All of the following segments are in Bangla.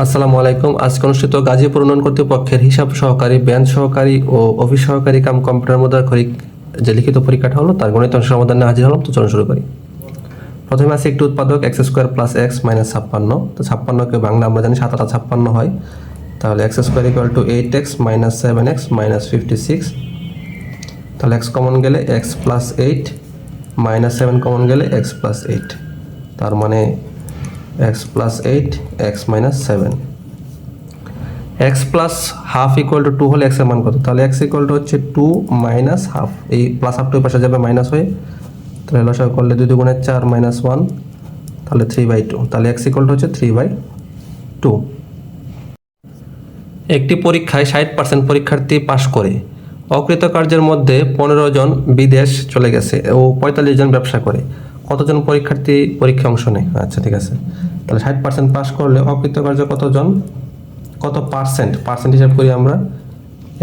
আসসালামু আলাইকুম। আজকে অনুষ্ঠিত গাজীপুর উন্নয়ন কর্তৃপক্ষের হিসাব সহকারী ব্যাংক সহকারী ও অফিস সহকারী কাম কম্পিউটার মুদ্রাক্ষরিক যে লিখিত পরীক্ষাটা হলো, তার গণিত অংশ সমাধানে হাজির হলাম। তো চলুন শুরু করি। প্রথমে আছে একটি উৎপাদক x square plus x minus ছাপ্পান্ন। তো ছাপ্পান্নকে বাংলা আমরা জানি সাত আটা ছাপ্পান্ন হয়। তাহলে x square equal to eight x minus seven x minus fifty six তাহলে এক্স কমন গেলে x plus eight minus seven common গেলে এক্স প্লাস এইট তার মানে x plus eight x minus seven x plus half equal to two হলে এক্সের মান কত? তাহলে এক্স ইকুয়াল টু হচ্ছে টু মাইনাস হাফ এই প্লাস হাফ টু পাশে যাবে মাইনাস হয়ে, তাহলে লসা করলে দুই দুগুণে চার মাইনাস ওয়ান তাহলে থ্রি বাই টু তাহলে এক্স ইকুয়াল টু হচ্ছে থ্রি বাই টু একটি পরীক্ষায় ষাট পার্সেন্ট পরীক্ষার্থী পাশ করে। অকৃতকার্যের মধ্যে পনেরো জন বিদেশ চলে গেছে ও পঁয়তাল্লিশ জন ব্যবসা করে। কতজন পরীক্ষার্থী পরীক্ষা অংশ নেয়? আচ্ছা ঠিক আছে। তাহলে ষাট পার্সেন্ট পাশ করলে অকৃতকার্য কতজন? কত পার্সেন্ট পার্সেন্ট হিসাব করি আমরা।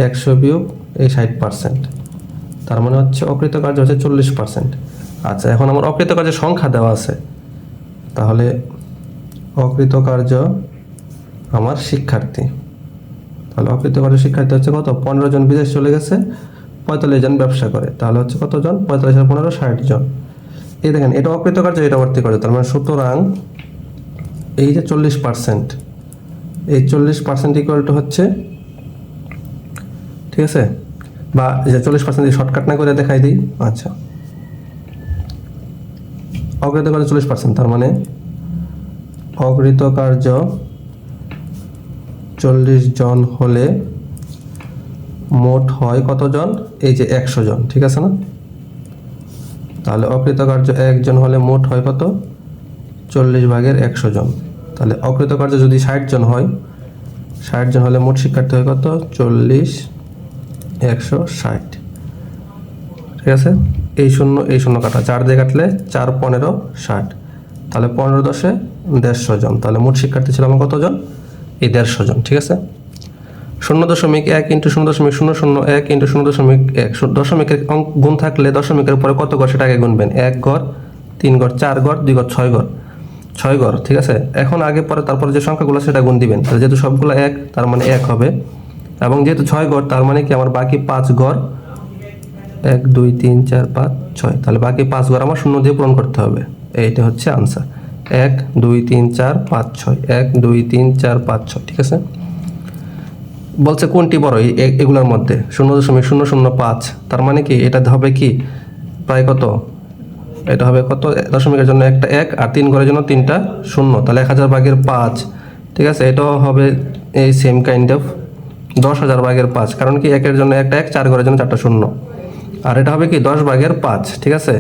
একশো বিয়োগ এই ষাট পার্সেন্ট তার মানে হচ্ছে অকৃতকার্য হচ্ছে চল্লিশ পার্সেন্ট আচ্ছা এখন আমার অকৃতকার্যের সংখ্যা দেওয়া আছে। তাহলে অকৃতকার্য আমার শিক্ষার্থী। তাহলে অকৃতকার্য শিক্ষার্থী হচ্ছে কত? পনেরো জন বিদেশ চলে গেছে, পঁয়তাল্লিশ জন ব্যবসা করে। তাহলে হচ্ছে কতজন? পঁয়তাল্লিশ পনেরো ষাট জন। এই দেখেন, এটা অকৃতকার্য, এটা ভর্তি করে তার মানে সুতরাং এই যে চল্লিশ পার্সেন্ট এই চল্লিশ পার্সেন্ট ইকুয়াল টু হচ্ছে, ঠিক আছে? বা যে চল্লিশ পার্সেন্ট শর্টকাট না করে দেখাই দিই আচ্ছা। অকৃতকার্য চল্লিশ পার্সেন্ট তার মানে অকৃতকার্য চল্লিশ জন হলে মোট হয় কতজন? এই যে একশো জন, ঠিক আছে না? তাহলে অকৃতকার্য একজন হলে মোট হয় কত? চল্লিশ ভাগের একশো জন। তাহলে অকৃতকার্য যদি ষাট জন হয়, ষাট জন হলে মোট শিক্ষার্থী হয় কত? চল্লিশ একশো ষাট। ঠিক আছে? এই শূন্য এই শূন্য কাটা। চার দিয়ে কাটলে চার পনেরো ষাট। তাহলে পনেরো দশে দেড়শো জন। তাহলে মোট শিক্ষার্থী ছিল আমার কতজন? এই দেড়শো জন। ঠিক আছে? শূন্য দশমিক এক ইন্টু শূন্য দশমিক শূন্য শূন্য এক ইন্টু শূন্য দশমিক এক। দশমিকের অঙ্ক গুণ থাকলে দশমিকের পরে কত ঘর সেটা আগে গুনবেন। এক ঘর তিন ঘর চার ঘর দুই ঘর ছয় ঘর ছয় ঘর ঠিক আছে? এখন আগে পরে তারপরে যে সংখ্যাগুলো সেটা গুণ দিবেন। তাহলে যেহেতু সবগুলো এক, তার মানে এক হবে। এবং যেহেতু ছয় ঘর তার মানে কি আমার বাকি পাঁচ ঘর এক, দুই, তিন, চার, পাঁচ, ছয়। তাহলে বাকি পাঁচ ঘর আমার শূন্য দিয়ে পূরণ করতে হবে। এইটা হচ্ছে আনসার। এক, দুই, তিন, চার, পাঁচ, ছয়। এক, দুই, তিন, চার, পাঁচ, ছয়, ঠিক আছে? বলছে কোনটি বড় এগুলোর মধ্যে? শূন্য দশমিক শূন্য শূন্য পাঁচ। তার মানে কি এটা হবে কি? প্রায় কত? এটা হবে কত? দশমিকের জন্য একটা এক আর তিন ঘরের জন্য তিনটা শূন্য। তাহলে এক হাজার ভাগের পাঁচ। ঠিক আছে? এটাও হবে এই সেম কাইন্ড অফ দশ হাজার ভাগের পাঁচ। কারণ কি একের জন্য একটা এক, চার ঘরের জন্য চারটা শূন্য। আর এটা হবে কি দশ ভাগের পাঁচ। ঠিক আছে?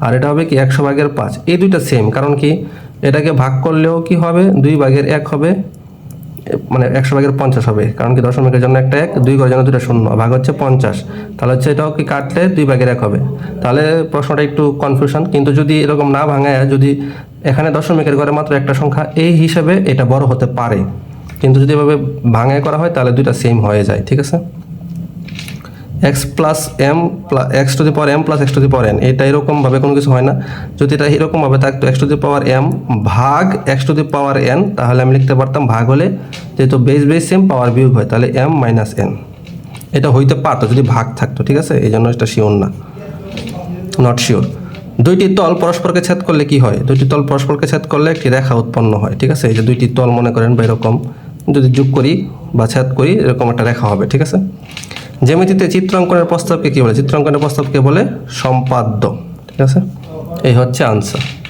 আর এটা হবে কি একশো ভাগের পাঁচ। এই দুইটা সেম কারণ কি এটাকে ভাগ করলেও কি হবে? দুই ভাগের এক হবে। মানে একশো ভাগের পঞ্চাশ হবে, কারণ কি দশমিকের জন্য একটা এক, দুই ঘরের জন্য দুটা শূন্য, ভাগ হচ্ছে পঞ্চাশ। তাহলে হচ্ছে এটাও কি কাটলে দুই ভাগের এক হবে। তাহলে প্রশ্নটা একটু কনফিউশন কিন্তু যদি এরকম না ভাঙায়, যদি এখানে দশমিকের ঘরে মাত্র একটা সংখ্যা, এই হিসেবে এটা বড় হতে পারে। কিন্তু যদি এভাবে ভাঙায় করা হয়, তাহলে দুইটা সেম হয়ে যায়, ঠিক আছে? X plus M plus x to the power M plus x to the power N এটা এরকমভাবে কোনো কিছু হয় না। যদি এটা এরকমভাবে থাকতো x to the power M ভাগ x to the power N তাহলে আমি লিখতে পারতাম ভাগ হলে যেহেতু বেস বেস সেম পাওয়ার বিয়োগ হয়, তাহলে এম মাইনাস এন এটা হইতে পারতো, যদি ভাগ থাকতো, ঠিক আছে? এই জন্য এটা শিওর না। নট শিওর দুইটি তল পরস্পরকে ছেদ করলে কি হয়? দুইটি তল পরস্পরকে ছেদ করলে একটি রেখা উৎপন্ন হয়, ঠিক আছে? এই যে দুইটি তল মনে করেন বা এরকম, যদি যোগ করি বা ছেদ করি, এরকম একটা রেখা হবে, ঠিক আছে? জ্যামিতিতে চিত্রাঙ্কনের প্রস্তাবকে কী বলে? চিত্রাঙ্কনের প্রস্তাবকে বলে? সম্পাদ্য। ঠিক আছে? এই হচ্ছে আনসার